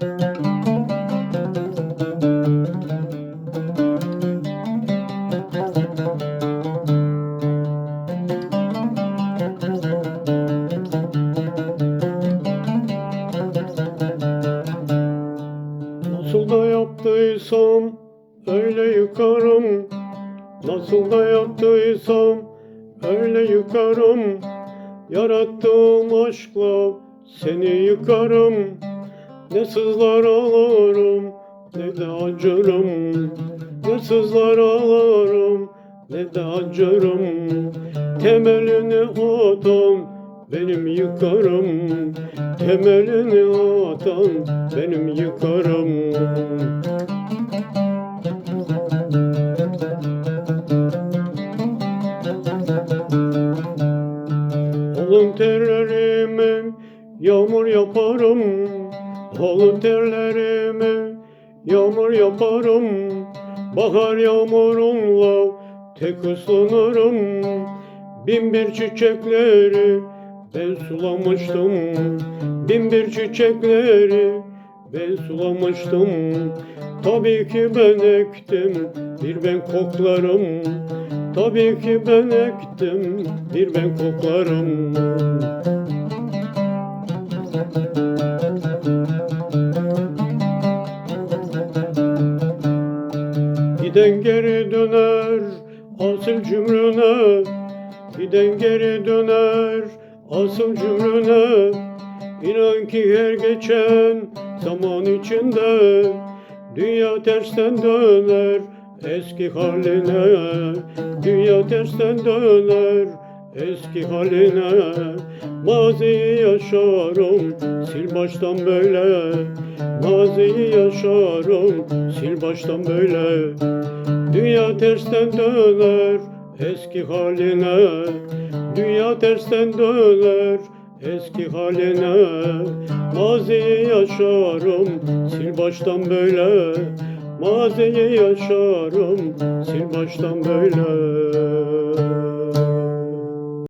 Nasıl da öyle yıkarım. Nasıl da öyle yıkarım. Yarattığım aşkla seni yıkarım Ne sızlar ağlarım ne de acırım Ne sızlar ağlarım ne de acırım Temelini atan benim yıkarım. Temelini atan benim yıkarım. Alın terlerimi yağmur yaparım Alın terlerimi yağmur yaparım Bahar yağmurunla tek ıslanırım. Bin bir çiçekleri ben sulamıştım Bin bir çiçekleri ben sulamıştım. Tabii ki ben ektim bir ben koklarım. Tabii ki ben ektim bir ben koklarım Giden geri döner asıl cümrüne. Giden geri döner asıl cümrüne. İnan ki her geçen zaman içinde Dünya tersten döner eski haline. Dünya tersten döner eski haline Maziyi yaşarım sil baştan böyle. Maziyi yaşarım sil baştan böyle. Dünya tersten döner eski haline. Dünya tersten döner eski haline. Maziyi yaşarım sil baştan böyle. Maziyi yaşarım sil baştan böyle